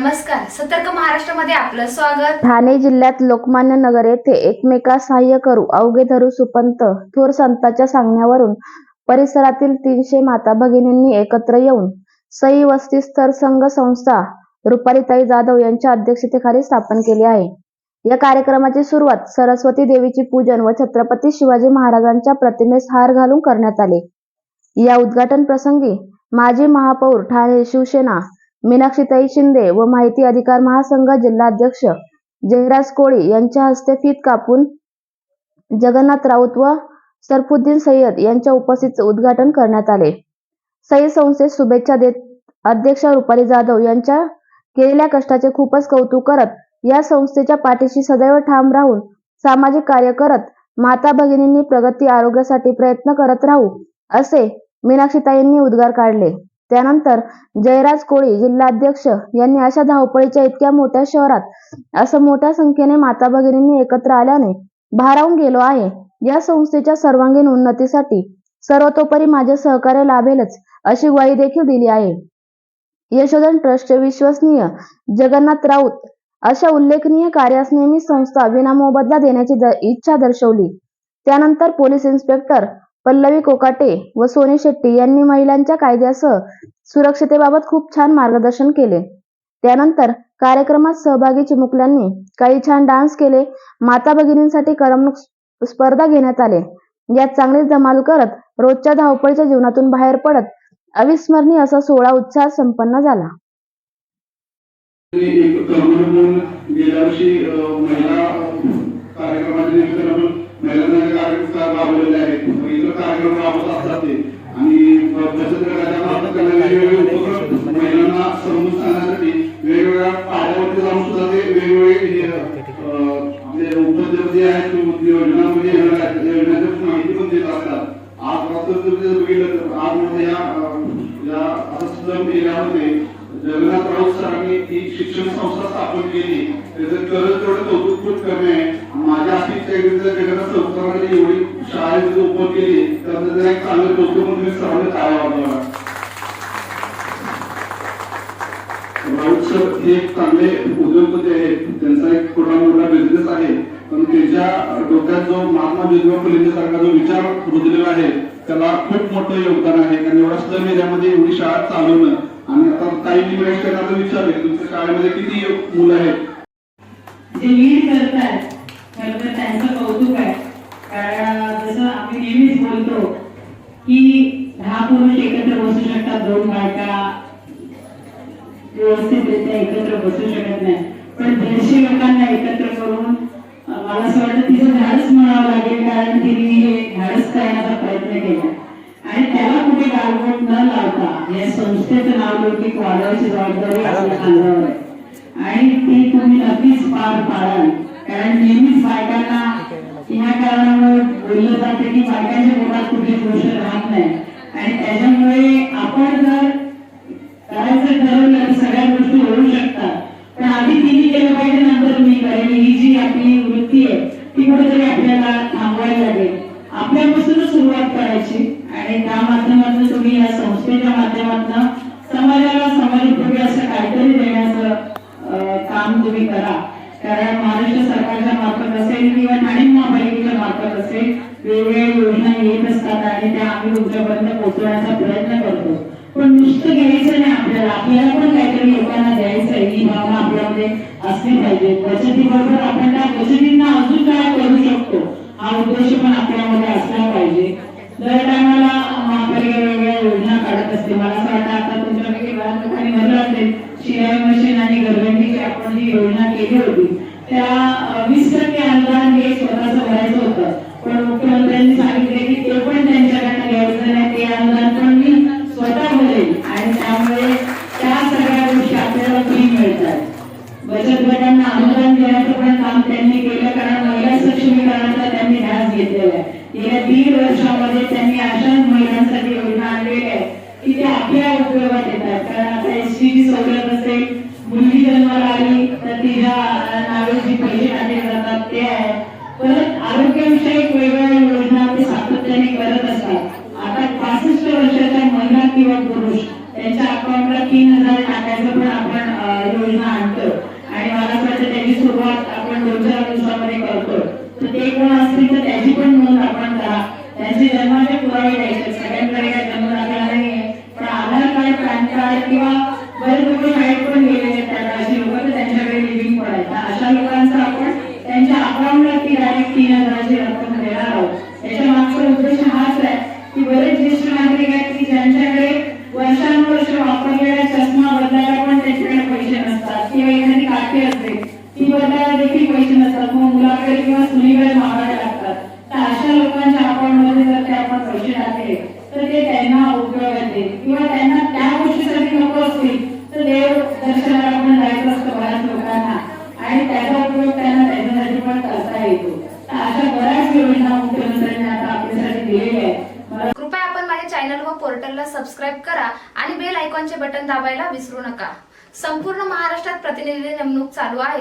नमस्कार सतर्क महाराष्ट्रामध्ये आपलं स्वागत. ठाणे जिल्ह्यात लोकमान्य नगर येथे एकमेका सहाय्य करू अवघे धरू सुपंत थोर संतांच्या सांगण्यावरून परिसरातील तीनशे माता भगिनींनी एकत्र येऊन सई वस्ती स्तर संघ संस्था रुपारीताई जाधव यांच्या अध्यक्षतेखाली स्थापन केली आहे. या कार्यक्रमाची सुरुवात सरस्वती देवीची पूजन व छत्रपती शिवाजी महाराजांच्या प्रतिमेस हार घालून करण्यात आले. या उद्घाटन प्रसंगी माजी महापौर ठाणे शिवसेना मीनाक्षीताई शिंदे व माहिती अधिकार महासंघ जिल्हाध्यक्ष जयराज कोळी यांच्या हस्ते फीत कापून जगन्नाथ राऊत व सरफुद्दीन सय्यद यांच्या उपस्थित उद्घाटन करण्यात आले. सई संस्थेस शुभेच्छा देत अध्यक्ष रुपाली जाधव यांच्या केलेल्या कष्टाचे खूपच कौतुक करत या संस्थेच्या पाठीशी सदैव ठाम राहून सामाजिक कार्य करत माता भगिनींनी प्रगती आरोग्यासाठी प्रयत्न करत राहू असे मीनाक्षीताईंनी उद्गार काढले. त्यानंतर जयराज कोळी जिल्हाध्यक्ष यांनी अशा धावपळीच्या इतक्या मोठ्या शहरात असं मोठ्या संख्येने माता भगिनींनी एकत्र आल्याने भारावून गेलो आहे. या संस्थेच्या सर्वांगीण उन्नतीसाठी सर्वतोपरी माझे सहकार्य लाभेलच अशी ग्वाही देखील दिली आहे. यशोधन ट्रस्टचे विश्वसनीय जगन्नाथ राऊत अशा उल्लेखनीय कार्यास नेहमी संस्था विनामोबदला देण्याची इच्छा दर्शवली. त्यानंतर पोलीस इन्स्पेक्टर पल्लवी कोकाटे व सोनी शेट्टी यांनी महिलांच्या कायद्यासह सुरक्षतेबाबत खूप छान मार्गदर्शन केले. त्यानंतर कार्यक्रमात सहभागी चिमुकल्यांनी काही छान डान्स केले. माता भगिनींसाठी करमणूक स्पर्धा घेण्यात आले. यात चांगलीच धमाल करत रोजच्या धावपळीच्या जीवनातून बाहेर पडत अविस्मरणीय असा सोहळा उत्साह संपन्न झाला. गेल्या वर्षी अस्लम एरियामध्ये जगन्नाथ राऊत सरांनी ही शिक्षण संस्था स्थापन केली. त्याचं खरंच तेवढं कौतुक खूप कमी आहे. माझ्या अपेक्षा जगन्नाथ संस्थानाने एवढी शाळेत ओपन केली तर त्याचं एक चांगलं कौतुक म्हणून तुम्ही काय वाटलं राऊत सर हे चांगले उद्योगपती आहेत. त्यांचा एक थोडा मोठा बिझनेस आहे. पण त्याच्या डोक्यात जो महात्मा ज्योतिबा फुलेंच्या सारखा जो विचार रुजलेला आहे त्याला खूप मोठं योगदान आहे. कारण एवढ्या स्लम एरियामध्ये एवढी शाळा चालवणं आणि आता काही निवडणुकांना विचारले तुमच्या शाळेमध्ये किती मुलं आहेत? जे लीड करतात खरं तर त्यांचं कौतुक आहे. कारण जसं आम्ही नेहमीच बोलतो की दहा पुरुष एकत्र बसू शकतात दोन बायका व्यवस्थितरित्या एकत्र बसू शकत नाही. पण दीडशे लोकांना एकत्र करून मला असं वाटतं तिचं धाडस म्हणावं लागेल कारण तिने हे धाडस करण्याचा प्रयत्न केला. आणि त्याला कुठे गालबोट न लावता या संस्थेचं नाव लौकिक वाढवायची जबाबदारी आपल्या आहे. आणि ती तुम्ही नक्कीच पार पाडाल. कारण नेहमीच बायकांना ह्या कारणामुळे बोललं जातं की बायकांच्या पोटात कुठलीच गोष्ट राहत नाही. आणि त्याच्यामुळे आपण जर करायचं ठरवलं तर सगळ्या गोष्टी होऊ शकतात. पण आधी तिने केलं पाहिजे नंतर तुम्ही करेल ही जी आपली वृत्ती आहे ती कुठेतरी आपल्याला थांबवायला लागेल आपल्यापासूनच सुरुवात करायची आणि त्या माध्यमातून तुम्ही या संस्थेच्या माध्यमातून समाजाला समाजोपयोगी असं काहीतरी देण्याचं काम तुम्ही करा. कारण महाराष्ट्र सरकारच्या मार्फत असेल किंवा ठाणे महापालिकेच्या मार्फत असेल वेगवेगळ्या योजना येत असतात आणि त्या आम्ही तुमच्यापर्यंत पोहोचवण्याचा प्रयत्न करतो. पण नुसतं घ्यायचं नाही आपल्याला. आपल्याला पण काहीतरी लोकांना द्यायचं आहे. ही भावना आपल्यामध्ये असली पाहिजे. बचतीबरोबर आपण त्या बचतींना अजून काय करू शकतो? हा उद्देश पण आपल्यामध्ये असला पाहिजे. दर टायमाला महापालिका वेगवेगळ्या योजना काढत असते. मला असं वाटतं आता तुमच्यापैकी म्हणजे बऱ्याच लोकांनी भरलं असेल शिलाई मशीन आणि घरगंडीची आपण जी योजना केली होती त्या अं, वीस टक्के अनुदान हे स्वतःच भरायचं होतं. पण मुख्यमंत्र्यांनी सांगितले की ते पण त्यांच्याकडनं घ्यायचं नाही ते अनुदान पण मी स्वतः भरेल. आणि त्यामुळे त्या सगळ्या गोष्टी आपल्याला फ्री मिळतात. बचत गटांना अनुदान देण्याचं पण काम त्यांनी केलं कारण महिला सक्षमीकरणाचा त्यांनी ध्यास घेतलेला आहे. गेल्या दीड वर्षामध्ये त्यांनी अशा महिलांसाठी योजना आणलेल्या आहेत की त्या आपल्या उपयोगात येतात. कारण आता एस ची सवलत असेल मुलगी जन्माला आली तर तिच्या नावे जी पैसे टाकले जातात ते आहे. परत आरोग्यविषयक वेगवेगळ्या योजना ते सातत्याने करत असतात. आता पासष्ट वर्षाच्या महिला किंवा पुरुष त्यांच्या अकाउंटला तीन हजार टाकायचं पण आपण योजना आणतो आणि मला असं वाटतं त्याची सुरुवात आपण दोन चार दिवसामध्ये करतो तर ते कोण असतील तर त्याची पण नोंद आपण करा. त्यांचे जन्माचे पुरावे द्यायचे. सगळ्यांकडे काय जन्म दाखला नाहीये. पण आधार कार्ड पॅन कार्ड किंवा बरेच लोक शाळेत पण गेलेले आहेत. त्याला अशी लोक तर त्यांच्याकडे लिव्हिंग पडायचं अशा लोकांचं आपण त्यांच्या अकाउंटला ती डायरेक्ट तीन हजाराची रक्कम देणार आहोत. त्याच्या मागचा उद्देश हाच आहे की बरेच ज्येष्ठ नागरिक आहेत की ज्यांच्याकडे वर्षानुवर्ष वापरलेला चष्मा पैसे तर ते त्यांना उपयोग येते किंवा त्यांना त्या गोष्टीसाठी नको असतील तर देव दर्शनाला पण जायचं असतं बऱ्याच लोकांना. आणि त्याचा उपयोग त्यांना त्यांच्यासाठी पण करता येतो. तर अशा बऱ्याच योजना मुख्यमंत्र्यांनी आता आपल्यासाठी दिलेल्या आहेत. कृपया आपण माझ्या चॅनल व पोर्टलला सबस्क्राईब करा आणि बेल आयकॉनचे बटन दाबायला विसरू नका. संपूर्ण महाराष्ट्रात प्रतिनिधी नेमणूक चालू आहे.